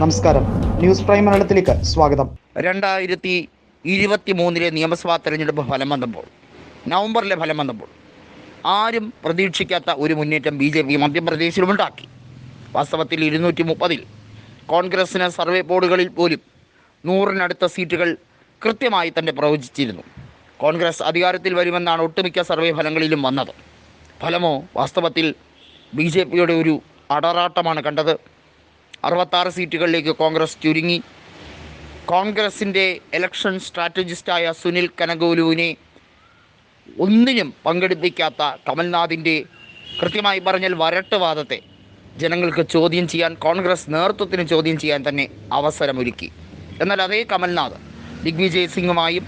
നമസ്കാരം. News prime മലയാളത്തിലേക്ക് സ്വാഗതം. രണ്ടായിരത്തി ഇരുപത്തി മൂന്നിലെ നിയമസഭാ തെരഞ്ഞെടുപ്പ് ഫലം വന്നപ്പോൾ നവംബറിലെ ഫലം വന്നപ്പോൾ ആരും പ്രതീക്ഷിക്കാത്ത ഒരു മുന്നേറ്റം ബി ജെ പി മധ്യപ്രദേശിലുമുണ്ടാക്കി വാസ്തവത്തിൽ ഇരുന്നൂറ്റി മുപ്പതിൽ കോൺഗ്രസിന് സർവേ ബോർഡുകളിൽ പോലും നൂറിനടുത്ത സീറ്റുകൾ കൃത്യമായി തന്നെ പ്രവചിച്ചിരുന്നു. കോൺഗ്രസ് അധികാരത്തിൽ വരുമെന്നാണ് ഒട്ടുമിക്ക സർവേ ഫലങ്ങളിലും വന്നത്. ഫലമോ വാസ്തവത്തിൽ ബി ജെ പിയുടെ ഒരു അടറാട്ടമാണ് കണ്ടത്. അറുപത്താറ് സീറ്റുകളിലേക്ക് കോൺഗ്രസ് ചുരുങ്ങി. കോൺഗ്രസിന്റെ ഇലക്ഷൻ സ്ട്രാറ്റജിസ്റ്റായ സുനിൽ കനഗോലുവിനെ ഒന്നിനും പങ്കെടുപ്പിക്കാത്ത കമൽനാഥിന്റെ കൃത്യമായി പറഞ്ഞാൽ വരട്ടുവാദത്തെ ജനങ്ങൾക്ക് ചോദ്യം ചെയ്യാൻ കോൺഗ്രസ് നേതൃത്വത്തിന് ചോദ്യം ചെയ്യാൻ തന്നെ അവസരമൊരുക്കി. എന്നാൽ അതേ കമൽനാഥ് ദിഗ്വിജയ് സിംഗുമായും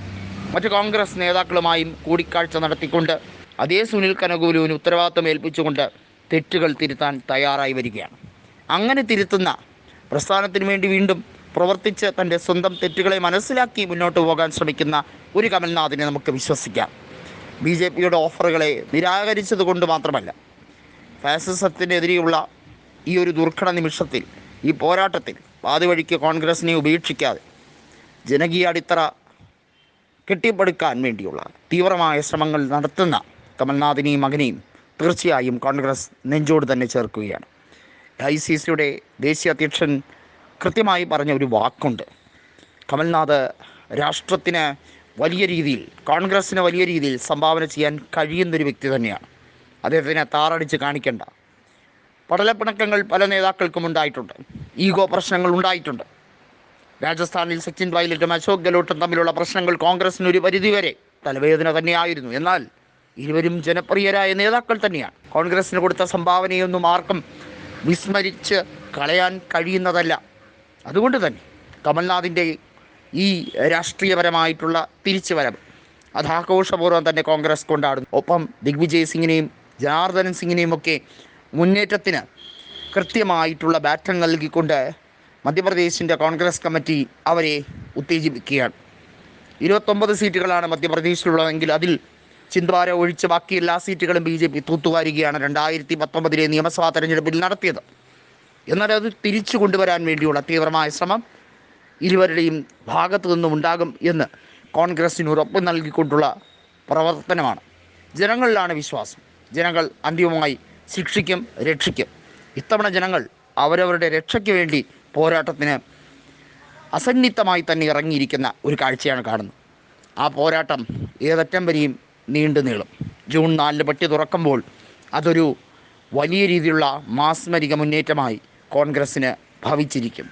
മറ്റ് കോൺഗ്രസ് നേതാക്കളുമായും കൂടിക്കാഴ്ച നടത്തിക്കൊണ്ട് അതേ സുനിൽ കനകൂലുവിന് ഉത്തരവാദിത്വം ഏൽപ്പിച്ചുകൊണ്ട് തെറ്റുകൾ തിരുത്താൻ തയ്യാറായി വരികയാണ്. അങ്ങനെ തിരുത്തുന്ന പ്രസ്ഥാനത്തിന് വേണ്ടി വീണ്ടും പ്രവർത്തിച്ച് തന്റെ സ്വന്തം തെറ്റുകളെ മനസ്സിലാക്കി മുന്നോട്ട് പോകാൻ ശ്രമിക്കുന്ന ഒരു കമൽനാഥിനെ നമുക്ക് വിശ്വസിക്കാം. ബി ജെ പിയുടെ ഓഫറുകളെ നിരാകരിച്ചത് കൊണ്ട് മാത്രമല്ല ഫാസിസത്തിനെതിരെയുള്ള ഈ ഒരു ദുർഘട നിമിഷത്തിൽ ഈ പോരാട്ടത്തിൽ പാതിവഴിക്ക് കോൺഗ്രസിനെ ഉപേക്ഷിക്കാതെ ജനകീയ അടിത്തറ കെട്ടിപ്പടുക്കാൻ വേണ്ടിയുള്ള തീവ്രമായ ശ്രമങ്ങൾ നടത്തുന്ന കമൽനാഥിനെയും മകനെയും തീർച്ചയായും കോൺഗ്രസ് നെഞ്ചോട് തന്നെ ചേർക്കുകയാണ്. ഐ സി സിയുടെ ദേശീയ അധ്യക്ഷൻ കൃത്യമായി പറഞ്ഞ ഒരു വാക്കുണ്ട്. കമൽനാഥ് രാഷ്ട്രത്തിന് വലിയ രീതിയിൽ കോൺഗ്രസ്സിന് വലിയ രീതിയിൽ സംഭാവന ചെയ്യാൻ കഴിയുന്നൊരു വ്യക്തി തന്നെയാണ്. അദ്ദേഹത്തിനെ താറടിച്ച് കാണിക്കേണ്ട. പടലപ്പിണക്കങ്ങൾ പല നേതാക്കൾക്കും ഉണ്ടായിട്ടുണ്ട്. ഈഗോ പ്രശ്നങ്ങൾ ഉണ്ടായിട്ടുണ്ട്. രാജസ്ഥാനിൽ സച്ചിൻ പൈലറ്റും അശോക് ഗെഹ്ലോട്ടും തമ്മിലുള്ള പ്രശ്നങ്ങൾ കോൺഗ്രസിന് ഒരു പരിധിവരെ തലവേദന തന്നെയായിരുന്നു. എന്നാൽ ഇരുവരും ജനപ്രിയരായ നേതാക്കൾ തന്നെയാണ്. കോൺഗ്രസിന് കൊടുത്ത സംഭാവനയൊന്നും ആർക്കും വിസ്മരിച്ച് കളയാൻ കഴിയുന്നതല്ല. അതുകൊണ്ട് തന്നെ കമൽനാഥിന്റെ ഈ രാഷ്ട്രീയപരമായിട്ടുള്ള തിരിച്ചുവരവ് അത് തന്നെ കോൺഗ്രസ് കൊണ്ടാടുന്നു. ഒപ്പം ദിഗ്വിജയ് സിംഗിനെയും ജനാർദ്ദനൻ സിംഗിനെയും ഒക്കെ മുന്നേറ്റത്തിന് കൃത്യമായിട്ടുള്ള ബാറ്റൺ നൽകിക്കൊണ്ട് മധ്യപ്രദേശിന്റെ കോൺഗ്രസ് കമ്മിറ്റി അവരെ ഉത്തേജിപ്പിക്കുകയാണ്. ഇരുപത്തൊമ്പത് സീറ്റുകളാണ് മധ്യപ്രദേശിലുള്ളതെങ്കിൽ അതിൽ ചിന്ദ്വാര ഒഴിച്ച് ബാക്കി എല്ലാ സീറ്റുകളും ബി ജെ പി തൂത്തുവാരുകയാണ് രണ്ടായിരത്തി പത്തൊമ്പതിലെ നിയമസഭാ തെരഞ്ഞെടുപ്പിൽ നടത്തിയത്. എന്നാൽ അത് തിരിച്ചു കൊണ്ടുവരാൻ വേണ്ടിയുള്ള തീവ്രമായ ശ്രമം ഇരുവരുടെയും ഭാഗത്തു നിന്നും ഉണ്ടാകും എന്ന് കോൺഗ്രസിന് ഉറപ്പ് നൽകിക്കൊണ്ടുള്ള പ്രവർത്തനമാണ്. ജനങ്ങളിലാണ് വിശ്വാസം. ജനങ്ങൾ അന്തിമമായി ശിക്ഷിക്കും രക്ഷിക്കും. ഇത്തവണ ജനങ്ങൾ അവരവരുടെ രക്ഷയ്ക്ക് വേണ്ടി പോരാട്ടത്തിന് അസന്നിഗ്ധമായി തന്നെ ഇറങ്ങിയിരിക്കുന്ന ഒരു കാഴ്ചയാണ് കാണുന്നത്. ആ പോരാട്ടം ഏതറ്റം വരെയും നീണ്ടു നീളും. ജൂൺ നാലിന് പട്ടി തുറക്കുമ്പോൾ അതൊരു വലിയ രീതിയിലുള്ള മാസ്മരിക മുന്നേറ്റമായി കോൺഗ്രസ്സിന് ഭവിച്ചിരിക്കും.